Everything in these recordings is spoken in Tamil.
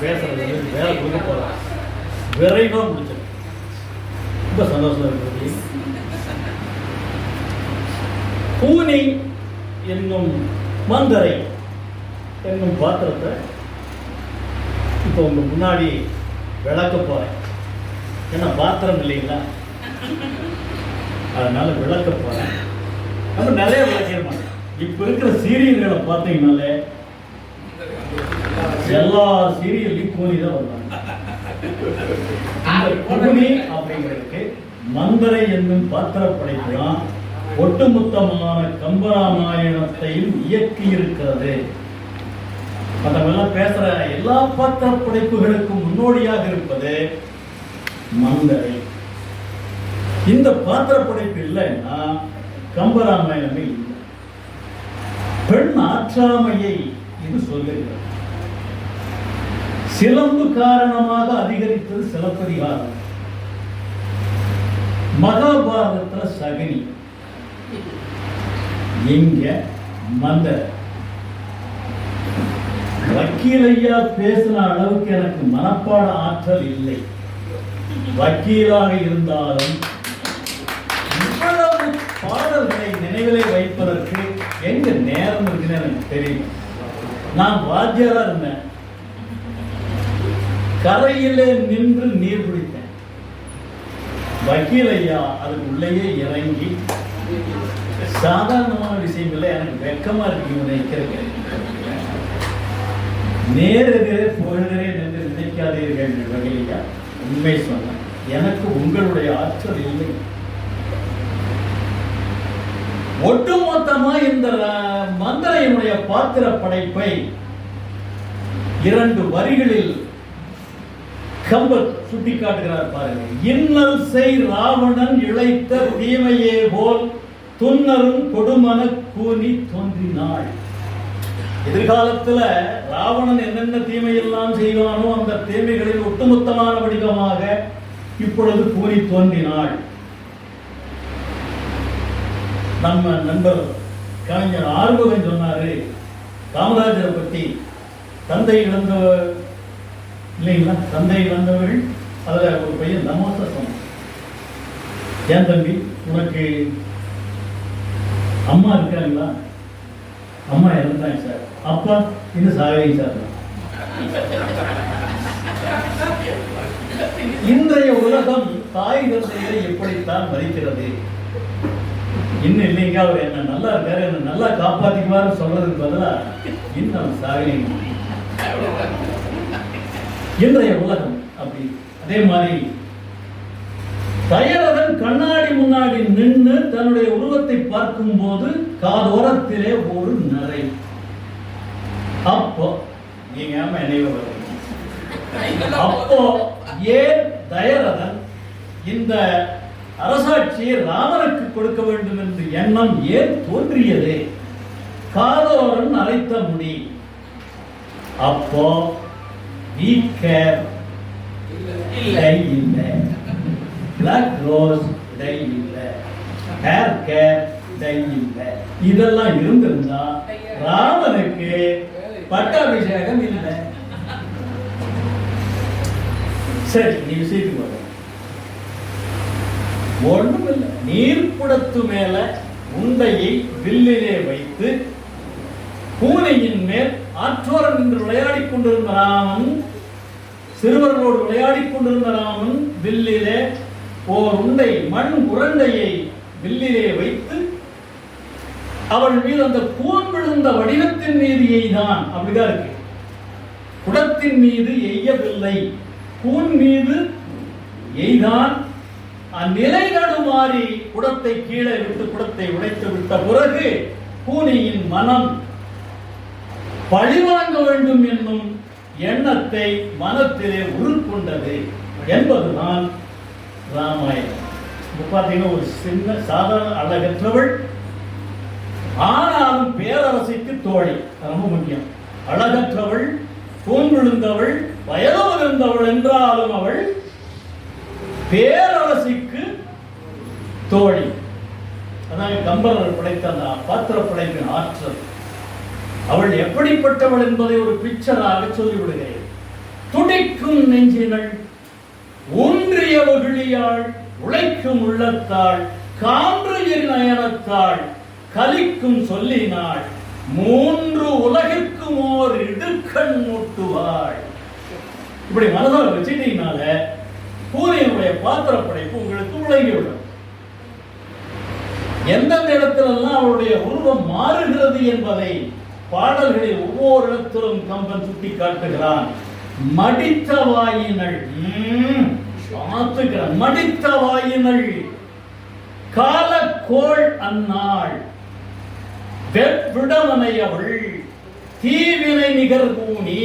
பேசுறது வேலை கொடுக்க போகிறேன் விரைவாக முடிச்சிடும் ரொம்ப சந்தோஷமாக இருக்கிறது பூனை என்னும் மந்தரை என்னும் பாத்திரத்தை இப்போ உங்க முன்னாடி விளக்க போறேன். ஏன்னா பாத்திரம் இல்லைங்களா? அதனால விளக்க போறேன். நம்ம நிறைய விளக்கிட மாட்டேன் இப்போ இருக்கிற சீரியல்களை பார்த்தீங்கனாலே எல்லா சீரியல்லையும் கூலி தான் இந்த கூலி அப்படிங்கிறதுக்கு மந்தரை என்னும் பாத்திர படைப்பு தான் ஒட்டுமொத்தமான கம்பராமாயணத்தையும் இயக்கி இருக்கிறது மற்றவங்கெல்லாம் பேசுற எல்லா பாத்திர படைப்புகளுக்கும் முன்னோடியாக இருப்பது மந்தரை. இந்த பாத்திர படைப்பு இல்லைன்னா கம்பராமாயணமே இல்லை. பெண் ஆற்றாமையை இது சொல்லுகிறது. சிலம்பு காரணமாக அதிகரித்தது சிலப்பதிகாரம். மகாபாரதத்தில் சகனி. இங்க மந்தர் வக்கீலையா பேசின அளவுக்கு எனக்கு மனப்பாட ஆற்றல் இல்லை. வக்கீலாக இருந்தாலும் இவ்வளவு பாடல்களை நினைவிலே வைப்பதற்கு எங்க நேரம் இருக்குன்னு எனக்கு தெரியும். நான் வாத்தியாரா இருந்தேன். கரையிலே நின்று நீர் குடித்தேன். வக்கீல் ஐயா அதுக்குள்ளேயே இறங்கி சாதாரணமான விஷயங்கள்ல எனக்கு வெக்கமா இருக்கு நினைக்கிறேன் நேரெதிரே புகழெதிரே நின்று நினைக்காதீர்கள் வகையிலையா உண்மை சொன்னேன். எனக்கு உங்களுடைய ஆற்றல் இல்லை. ஒட்டுமொத்தமா இந்த மந்திரையினுடைய பாத்திர படைப்பை இரண்டு வரிகளில் கம்பர் சுட்டிக்காட்டுகிறார் பாருங்க. இன்னல் செய் ராவணன் இழைத்த தீமையே போல் துன்னரும் கொடுமன கூனி தோன்றினாள். எதிர்காலத்துல ராவணன் என்னென்ன தீமையெல்லாம் செய்வானோ அந்த தீமைகளில் ஒட்டுமொத்தமான வடிவமாக இப்பொழுது கூறி தோன்றினாள். நம்ம நண்பர் கலைஞர் ஆர்வகன் சொன்னாரு காமராஜரை பற்றி தந்தை இழந்த இல்லைங்களா தந்தை இழந்தவர்கள் அதில் ஒரு பையன் தமாசா சொன்னான். ஏன் தம்பி உனக்கு அம்மா இருக்காங்களா? அம்மா இறந்தாங்க சார். அப்பா இன்னும் சாகலைங்க சார். இன்றைய உலகம் தாய் தந்தையை எப்படித்தான் மதிக்கிறது? இன்னும் இல்லைங்க அவர் என்ன நல்லா இருக்காரு என்ன நல்லா காப்பாத்திக்குவாரு சொல்றதுக்கு பதிலாக இன்னும் சாகலைங்க இன்றைய உலகம் அப்படி. அதே மாதிரி தயரவன் கண்ணாடி முன்னாடி நின்று தன்னுடைய உருவத்தை பார்க்கும்போது காதோரத்திலே ஒரு நரை அப்போ நீங்க ஏமா நினைவு அப்போ ஏன் தயரதன் இந்த அரசாட்சியை ராமனுக்கு கொடுக்க வேண்டும் என்று எண்ணம் ஏன் தோன்றியது? காதோரன் அழைத்த முடி. அப்போ care டை இல்லை பிளாக் ரோஸ் டை இல்லை. ஹேர் கேர் டை இல்லை. இதெல்லாம் இருந்திருந்தா ராமனுக்கு பட்டாபிஷேகம் இல்லை. சரி நீ விஷயத்துக்கு வர ஒண்ணும் இல்லை நீர்ப்புடத்து மேல உண்டையை வில்லிலே வைத்து பூனையின் மேல் ஆற்றோரம் என்று விளையாடிக் கொண்டிருந்த ராமன் சிறுவர்களோடு விளையாடிக் கொண்டிருந்த ராமன் வில்லிலே ஓர் உண்டை மண் உரண்டையை வில்லிலே வைத்து அவள் மீது அந்த கூன் விழுந்த வடிவத்தின் மீது எய்தான். அப்படிதான் இருக்கு. குடத்தின் மீது எய்யவில்லை. கூன் மீது எய்தான். அந்நிலை நடுமாறி குடத்தை கீழே விட்டு குடத்தை உடைத்து விட்ட பிறகு பூனையின் மனம் பழிவாங்க வேண்டும் என்னும் எண்ணத்தை மனத்திலே உருக்கொண்டது என்பதுதான் ராமாயணம் பார்த்தீங்கன்னா ஒரு சின்ன சாதாரண அழகற்றவள் ஆனாலும் பேரரசிக்கு தோழி. ரொம்ப முக்கியம். அழகற்றவள் தூண் விழுந்தவள் வயது இருந்தவள் என்றாலும் அவள் பேரரசிக்கு தோழி. அதான் கம்பரர் படைத்த அந்த பாத்திர படைப்பின் ஆற்றல். அவள் எப்படிப்பட்டவள் என்பதை ஒரு பிக்சராக சொல்லிவிடுகிறேன். நெஞ்சினள் ஒன்றிய ஒகிழியாள் உழைக்கும் உள்ளத்தாள் கான்றையின் நயனத்தாள் கலிக்கும் சொல்லினாள் மூன்று உலகிற்கும் ஓர் இடுக்கண் மூட்டுவாள். இப்படி மனதில் வச்சுட்டீங்கனால பூரியனுடைய பாத்திர படைப்பு உங்களுக்கு விளங்கிவிடும் எந்தெந்த இடத்திலெல்லாம் அவருடைய உருவம் மாறுகிறது என்பதை பாடல்களில் ஒவ்வொரு இடத்திலும் கம்பன் சுட்டி காட்டுகிறான். மடித்த வாயினள் ம், பார்த்துக்கிறான். மடித்த வாயினள் காலக்கோள் அந்நாள் வெவ்விடமனையவள் தீவினை நிகர் கூனி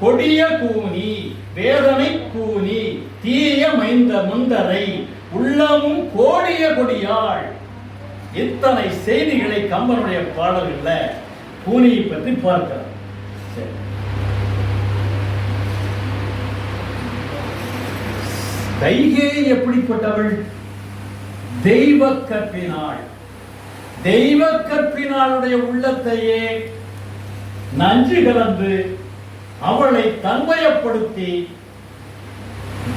கொடிய கூனி வேதனை கூனி தீய மைந்த முந்தரை உள்ளமும் கோடிய கொடியாள். இத்தனை செய்திகளை கம்பனுடைய பாடல்கள்ல பூனையை பற்றி பார்க்கலாம் சரி. எப்படிப்பட்டவள்? தெய்வ கற்பினாள் தெய்வ கற்பினாளுடைய உள்ளத்தையே நஞ்சு கலந்து அவளை தன்மயப்படுத்தி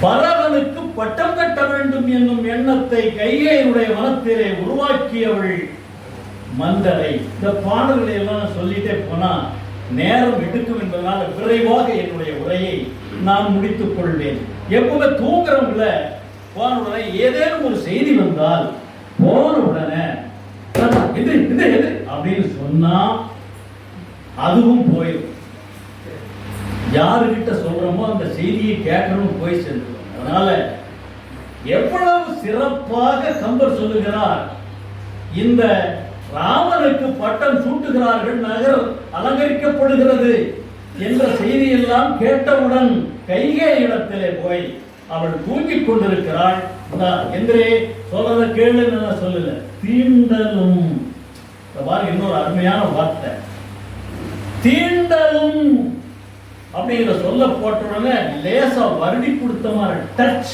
பரவனுக்கு பட்டம் கட்ட வேண்டும் என்னும் எண்ணத்தை கையுடைய மனத்திலே உருவாக்கியவள் மந்தரை இந்த பாடல்களை எல்லாம் சொல்லிட்டே போனால் நேரம் எடுக்கும் என்பதனால் விரைவாக என்னுடைய உரையை நான் முடித்துக் கொள்வேன். எப்பவுமே தூங்குறவங்கள போன உடனே ஏதேனும் ஒரு செய்தி வந்தால் போன உடனே இது இது எது அப்படின்னு சொன்னா அதுவும் போயிடும் யாருக்கிட்ட சொல்றோமோ அந்த செய்தியை கேட்கணும் போய் சேர்ந்துடும் அதனால எவ்வளவு சிறப்பாக கம்பர் சொல்லுகிறார் இந்த ராமனுக்கு பட்டம் சூட்டுகிறார்கள் நகர் அலங்கரிக்கப்படுகிறது என்ற செய்தியெல்லாம் கேட்டவுடன் கைகே இடத்திலே போய் அவள் தூங்கிக் கொண்டிருக்கிறாள். என்றே எந்திரே சொல்றத கேளு நான் சொல்லல. தீண்டலும். இந்த இன்னொரு அருமையான வார்த்தை. தீண்டலும் அப்படிங்கிற சொல்ல போட்ட உடனே லேசா வருடி கொடுத்த மாதிரி டச்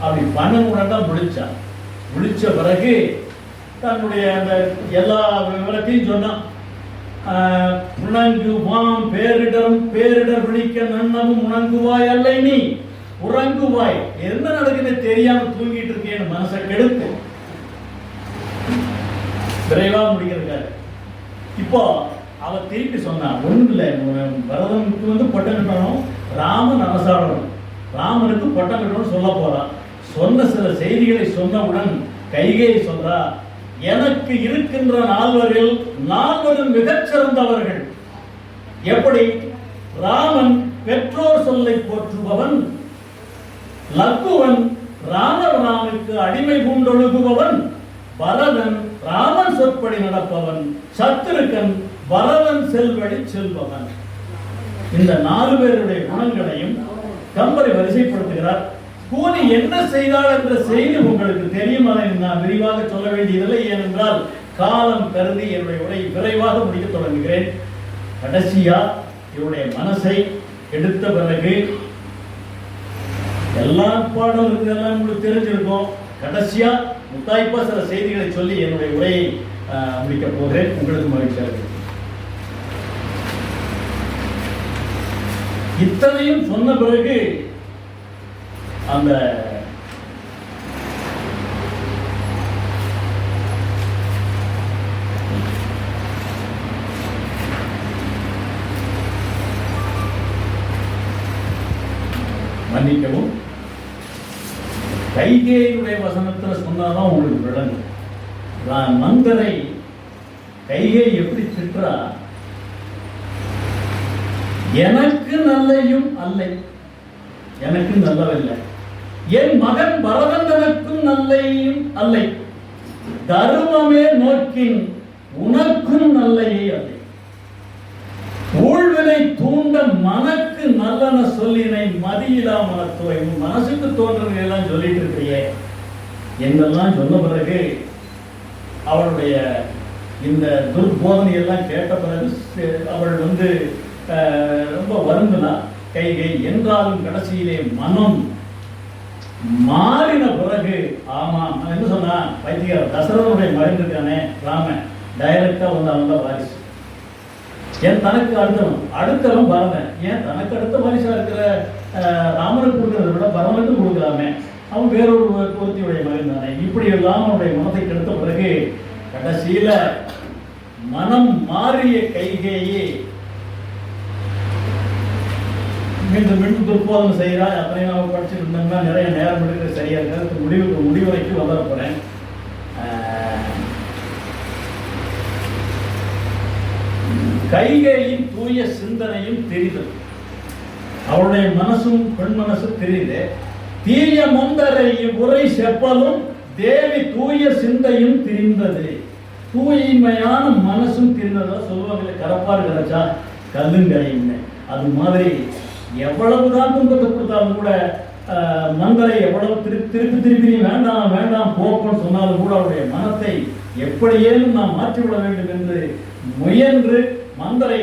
அப்படி பண்ண உடனே தான் முழிச்சான். முழிச்ச பிறகு தன்னுடைய அந்த எல்லா விவரத்தையும் சொன்னான். ஆஹ், உணங்குவாம் பேரிடரும் பேரிடர் விழிக்க நன்னமும் உணங்குவாய் அல்ல நீ. உறங்குவாய். என்ன நடக்குதுன்னு தெரியாம தூங்கிட்டு இருக்கேன்னு மனசை கெடுத்து. விரைவா முடிக்கிறாரு இப்போ அவ திருப்பி சொன்னான் ஒன்றும் இல்லை பரதனுக்கு வந்து பட்டம் கட்டணும் ராமன் அரசாடணும் ராமனுக்கு பட்டம் கட்டணும்னு சொல்ல போறான். சொன்ன சில செய்திகளை சொன்னவுடன் கைகை சொல்றா எனக்கு இருக்கின்ற நால்வரில் நால்வரும் மிகச்சிறந்தவர்கள். எப்படி? ராமன் பெற்றோர் சொல்லை போற்றுபவன். லக்குவன் ராமராமனுக்கு அடிமை பூண்டொழுகுபவன். பரதன் ராமன் சொற்படி நடப்பவன். சத்துருக்கன் பரதன் செல்வழி செல்பவன். இந்த நாலு பேருடைய குணங்களையும் கம்பரை வரிசைப்படுத்துகிறார். கூலி என்ன செய்தால் என்ற செய்தி உங்களுக்கு தெரியும் அதை நான் விரிவாக சொல்ல வேண்டியதில்லை. ஏனென்றால் காலம் கருதி என்னுடைய உரை விரைவாக முடிக்க தொடங்குகிறேன். கடைசியா இவனுடைய மனசை எடுத்த பிறகு எல்லா பாடலும் எல்லாம் உங்களுக்கு தெரிஞ்சிருக்கும். கடைசியா முத்தாய்ப்பா சில செய்திகளை சொல்லி என்னுடைய உரையை முடிக்க போகிறேன். உங்களுக்கு மகிழ்ச்சியாக இத்தனையும் சொன்ன பிறகு அந்த மன்னிக்கவும் கைகேயினுடைய வசனத்தில் சொன்னாதான் உங்களுக்கு விளங்கும். நான் மந்தரை கையை எப்படி திட்டுறா எனக்கு நல்லையும் அல்லை எனக்கு நல்லவில்லை என் மகன் பரதந்தனுக்கும் நல்லையும் அல்லை. தருமமே நோக்கின் உனக்கும் நல்லையே அல்லை. ஊழ்வினை தூண்ட மனக்கு நல்லன சொல்லினை மதியிலா மனத்துவை உன் மனசுக்கு தோன்றதை எல்லாம் சொல்லிட்டு இருக்கிறியே. என்னெல்லாம் சொன்ன பிறகு அவளுடைய இந்த துர்போதனை எல்லாம் கேட்ட பிறகு அவள் வந்து ரொம்ப ரொம்ப வருந்தினா கை என்றாலும் கடைசியிலே மனம் மாறின பிறகு ஆமா அவன் என்ன சொன்னா வைத்தியர் தசரதனுடைய மகன் இருக்கானே ராமன் டைரக்டா வந்து அவன் தான் வாரிசு. ஏன் தனக்கு அடுத்தவன்? அடுத்தவன் பரமன் ஏன் தனக்கு அடுத்த வாரிசா இருக்கிற அஹ், மகனுக்கு கொடுக்கலாமே? அவன் வேறொரு ஒருத்தியுடைய மகன் தானே. இப்படி எல்லாம் அவனுடைய மனத்தை கெடுத்த பிறகு கடைசியில மனம் மாறிய கைகேயே மீண்டும் மீண்டும் துர்போதம் செய்கிறாய் அத்தனை நாம படிச்சுட்டு இருந்தோம்னா நிறைய நேரம் எடுக்கிற சரியாக இருக்காது. முடிவுக்கு முடிவுரைக்கு வந்துட போறேன். தூய சிந்தனையும் தெரிதல். அவளுடைய மனசும் பெண் மனசு தெரியுது. தீய முந்தரை உரை செப்பலும் தேவி தூய சிந்தையும் தெரிந்தது. தூய்மையான மனசும் தெரிந்ததா சொல்லுவாங்களே கரப்பாறு கிடைச்சா கல்லுங்கரைன்னு அது மாதிரி எவ்வளவுதான் துன்பத்தை கொடுத்தாலும் கூட மந்தரை எவ்வளவு திருப்பி திருப்பி திருப்பி வேண்டாம் வேண்டாம் போப்பன்னு சொன்னாலும் கூட அவருடைய மனத்தை எப்படியேனும் நாம் மாற்றிவிட வேண்டும் என்று முயன்று மந்தரை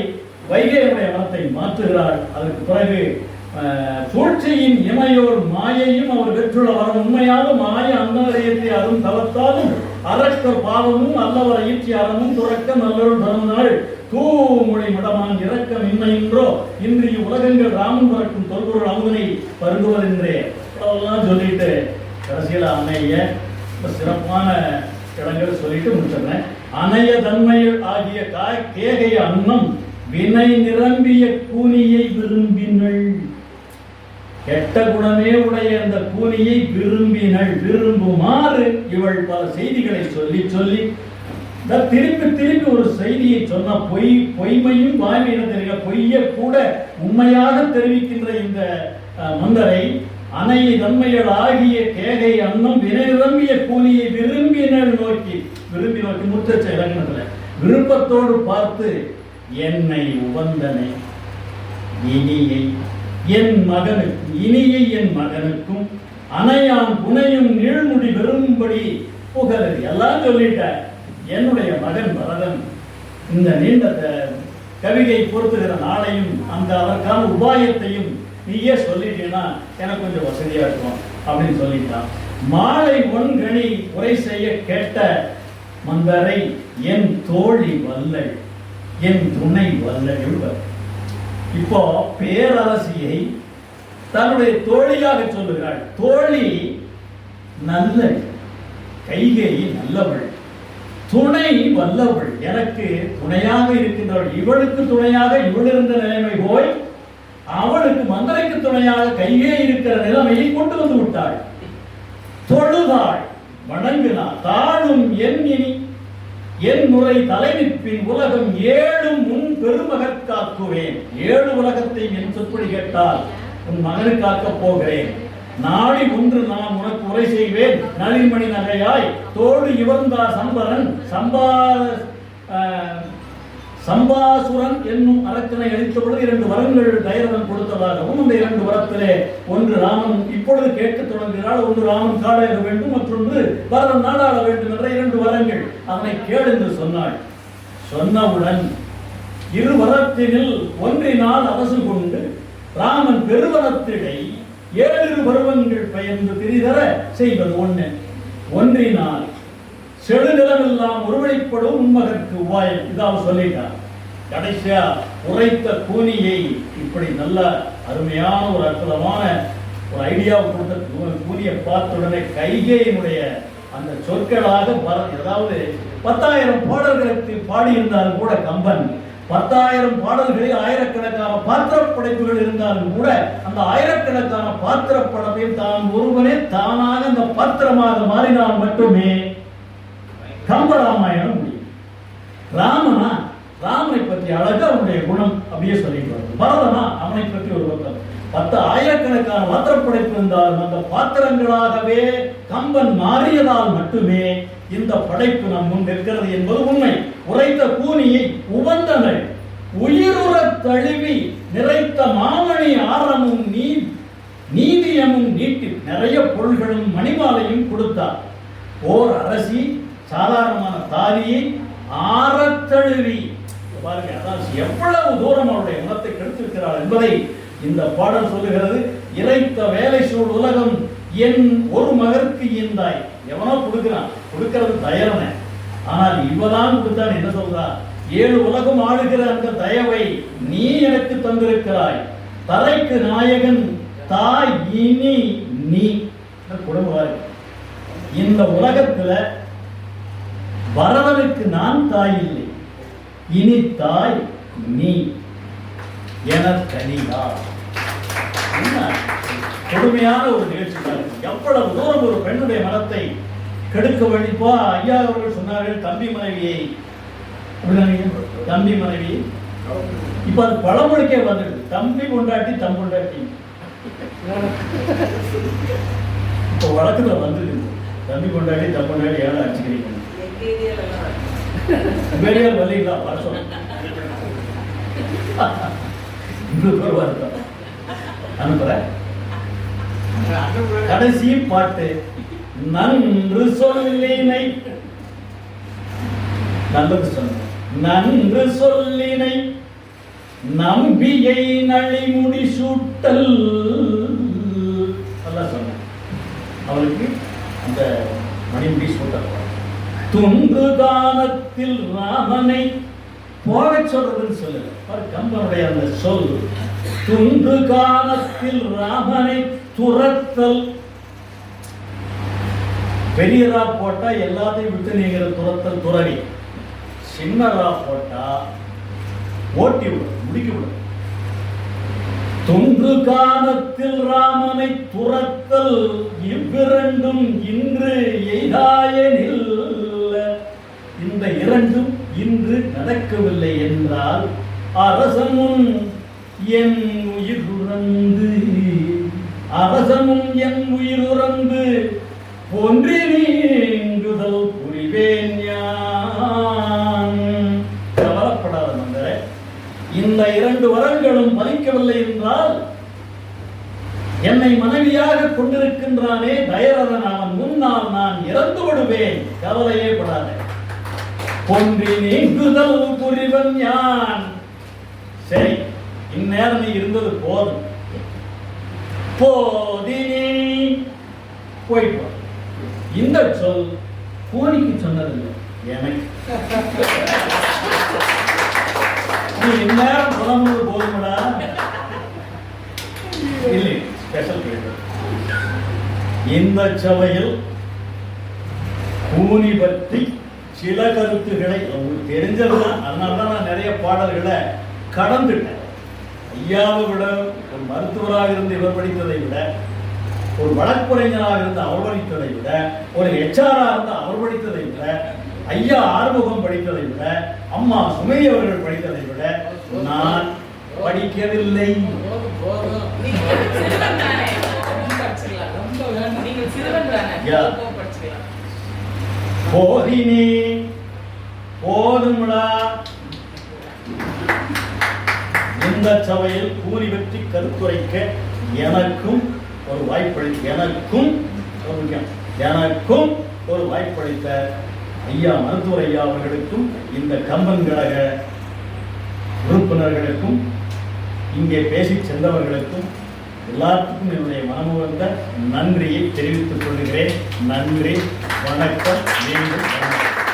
வைகையுடைய மனத்தை மாற்றுகிறார். அதற்கு பிறகு சூழ்ச்சியின் இமையோர் மாயையும் அவர் பெற்றுள்ள வரம் உண்மையாக மாய அன்னரையத்தை அதுவும் தவத்தாலும் அரக்கர் பாவமும் அல்லவர ஈர்ச்சி அறமும் துறக்க நல்லொரு தருந்தாள் தூமொழி மடமான் இரக்கம் என்றோ இன்று உலகங்கள் ராமன் பறக்கும் தொல்பொருள் அமுதனை பருகுவதென்றே. அவ்வளவுதான் சொல்லிட்டு கடைசியில் அன்னைய சிறப்பான இடங்கள் சொல்லிட்டு முடிச்சிடுறேன். அணைய தன்மையில் ஆகிய காய் கேகை அன்னம் வினை நிரம்பிய கூனியை விரும்பினள். கெட்ட குணமே உடைய அந்த கூலியை விரும்பினள் விரும்புமாறு இவள் பல செய்திகளை சொல்லி சொல்லி திருப்பி திருப்பி ஒரு செய்தியை சொன்ன பொய் பொய்மையும் வாய்மையிடம் தெரியல பொய்ய கூட உண்மையாக தெரிவிக்கின்ற இந்த மந்தரை அணை தன்மைகள் ஆகிய கேகை அன்னம் வினை நிரம்பிய கூலியை விரும்பினள் நோக்கி விரும்பி நோக்கி முத்தச்ச இலக்கணத்துல விருப்பத்தோடு பார்த்து என்னை உவந்தனை இனியை என் மகனுக்கும் இனிய என் மகனுக்கும் அணையான் புனையும் நீழ்முடி வெறும்படி புகழ் எல்லாம் சொல்லிட்டார் என்னுடைய மகன் பரதன் இந்த நீண்ட கவிதை பொருத்துகிற நாளையும் அந்த அதற்கான உபாயத்தையும் நீயே சொல்லிட்டீங்கன்னா எனக்கு கொஞ்சம் வசதியா இருக்கும் அப்படின்னு சொல்லிட்டான். மாலை ஒன்கணி உரை செய்ய கேட்ட மந்தரை என் தோழி வல்லள் என் துணை வல்லள் என்பர். இப்போ பேரரசியை தன்னுடைய தோழியாக சொல்லுகிறாள். தோழி நல்ல கைகேயி நல்லவள். துணை வல்லவள். எனக்கு துணையாக இருக்கின்றவள். இவளுக்கு துணையாக இவள் இருந்த நிலைமை போய் அவளுக்கு மந்தரைக்கு துணையாக கையே இருக்கிற நிலைமையை கொண்டு வந்து விட்டாள். தொழுதாள் வணங்கினாள். தாழும் என் இனி என் முறை தலைவிப்பின் உலகம் ஏழும் முன் பெருமகற் காக்குவேன். ஏழு உலகத்தை என் சொற்படி கேட்டால் உன் மகனுக்காக்கப் போகிறேன். நாடி ஒன்று நான் உனக்கு உரை செய்வேன். நளிமணி நகையாய் தோடு இவர்ந்தார் சம்பரன் சம்பா சம்பாசுரன் என்னும் அரக்கனை அளித்தபொழுது இரண்டு வரங்கள் தைரவன் கொடுத்ததாகவும் அந்த இரண்டு வரத்திலே ஒன்று ராமன் இப்பொழுது கேட்க தொடங்குகிறாள் ஒன்று ராமன் காடாக வேண்டும் மற்றொன்று பரதன் நாடாள வேண்டும் என்ற இரண்டு வரங்கள். அவனை கேள் என்று சொன்னாள். சொன்னவுடன் இரு வரத்தினில் ஒன்றினால் அரசு கொண்டு ராமன் பெருவரத்திடை ஏழு பருவங்கள் பயந்து திரிதர செய்வது ஒன்று. ஒன்றினால் செடுநிலமெல்லாம் ஒருவழிப்படும் உண்மகற்கு உபாயம். இதாவது சொல்லிட்டார். கடைசியா உரைத்த கூனியை இப்படி நல்ல அருமையான ஒரு அற்புதமான ஒரு ஐடியாவை கொடுத்த கூனியை பார்த்த உடனே கைகையினுடைய அந்த சொற்களாக ஏதாவது பத்தாயிரம் பாடல்களுக்கு பாடியிருந்தாலும் கூட கம்பன் பத்தாயிரம் பாடல்களில் ஆயிரக்கணக்கான பாத்திர படைப்புகள் இருந்தாலும் கூட அந்த ஆயிரக்கணக்கான பாத்திர படைப்பில் தான் ஒருவனே தானாக அந்த பாத்திரமாக மாறினால் மட்டுமே கம்பராமாயணம் முடியும். ராமனா ராமனை பற்றி அழகா அவனுடைய குணம் அப்படியே சொல்லிட்டு வரும் பரதனா அவனை பற்றி ஒரு பக்கம் பத்து ஆயிரக்கணக்கான பாத்திரப்படைப்பு இருந்தாலும் அந்த பாத்திரங்களாகவே கம்பன் மாறியதால் மட்டுமே இந்த படைப்பு நம் முன் நிற்கிறது என்பது உண்மை. உரைத்த கூனியை உவந்தனள். உயிருற தழுவி நிறைத்த மாமணி ஆரமும் நீ நீதியமும் நீட்டி நிறைய பொருள்களும் மணிமாலையும் கொடுத்தார். ஓர் அரசி சாதாரணமான தாலியை ஆரத்தழுவி பாருங்க அதான் எவ்வளவு தூரம் அவருடைய மனத்தை கெடுத்திருக்கிறார் என்பதை இந்த பாடல் சொல்லுகிறது. இறைத்த வேலை சூழ் உலகம் என் ஒரு மகற்கு ஈந்தாய். எவனோ கொடுக்கிறான். கொடுக்கிறது தயவனை. ஆனால் இவதான் கொடுத்தான் என்ன சொல்றா? ஏழு உலகம் ஆளுகிற அந்த தயவை நீ எனக்கு தந்திருக்கிறாய். தரைக்கு நாயகன் தாய் இனி நீ. குடும்பம் இந்த உலகத்துல வரவனுக்கு நான் தாய் இல்லை. இனி தாய் நீ. என தனியா என்ன? கொடுமையான ஒரு நிகழ்ச்சி தான் எவ்வளவு தூரம் ஒரு பெண்ணுடைய மனத்தை கெடுக்க வேண்டிப்பா ஐயா அவர்கள் சொன்னார்கள் தம்பி மனைவியை தம்பி மனைவி. இப்ப அது பழமொழிக்கே வந்துடுது. தம்பி கொண்டாட்டி தம் கொண்டாட்டி இப்ப வழக்குல வந்துருக்குது தம்பி கொண்டாட்டி தம் கொண்டாட்டி ஏழை அடிச்சுக்கிறீங்க வேலையார் வரலீங்களா வர சொல்லுங்க இன்னொரு வருத்தம் அனுப்புறேன். கடைசி பாட்டு. நன்று சொல்லினை. நல்லது சொன்ன நன்று சொல்லினை. நம்பியை நளிமுடி சூட்டல். நல்லா சொன்ன அவளுக்கு அந்த மணிமுடி சூட்டல். துன்று காலத்தில் ராமனை போக சொல்றதுன்னு சொல்லுங்க. கம்பனுடைய அந்த சொல். துண்டு காலத்தில் ராமனை துரத்தல். பெரியரா போட்டா எல்லாத்தையும் விட்டு நீங்கிற துரத்தல் துறவி. சின்னரா போட்டா ஓட்டி விடும் முடிக்க விடும் துன்று காலத்தில் ராமனை துரத்தல் இவ்விரண்டும் இன்று எய்தாயனில் இந்த இரண்டும் இன்று நடக்கவில்லை என்றால் அரசமும் என் உயிருறந்து அரசமும் என் உயிருறந்து ஒன்றி நீங்குதல் புரிவேன் யான். கவலைப்படாத இந்த இரண்டு வரங்களும் பலிக்கவில்லை என்றால் என்னை மனைவியாக கொண்டிருக்கின்றானே தயரதன் அவன் முன்னால் நான் இறந்து விடுவேன் கவலையே படாத. பொன்றி நீங்குதல் புரிவன் யான்? சரி இந்நேரம் நீ இருந்தது போதும். போதினி. போயிட்டு இந்த சொல் கோணிக்கு சொன்னதில்லை எனக்கு. நீ இந்நேரம் புலம்புவது போதுமடா. இல்லை ஸ்பெஷல் கேள்வி இந்த சபையில் கூனி பற்றி சில கருத்துக்களை உங்களுக்கு தெரிஞ்சதுதான் அதனால தான் நான் நிறைய பாடல்களை கடந்துட்டேன். ஐயாவை விட ஒரு மருத்துவராக இருந்து இவர் படித்ததை விட ஒரு வழக்குரைஞராக இருந்து அவர் படித்ததை விட ஒரு ஹெச்ஆரா இருந்து அவர் படித்ததை விட ஐயா ஆறுமுகம் படித்ததை விட அம்மா சுமை அவர்கள் படித்ததை விட நான் படிக்கவில்லை. யா. போதினி போதும்டா. இந்த சபையில் கூறி வெற்றி கருத்துரைக்க எனக்கும் ஒரு வாய்ப்பளித்த எனக்கும் எனக்கும் ஒரு வாய்ப்பளித்த ஐயா மருத்துவர் ஐயா அவர்களுக்கும் இந்த கம்பன் கழக உறுப்பினர்களுக்கும் இங்கே பேசிச் சென்றவர்களுக்கும் எல்லாத்துக்கும் என்னுடைய மனமுகந்த நன்றியை தெரிவித்துக் கொள்கிறேன். நன்றி வணக்கம் மீண்டும் வணக்கம்.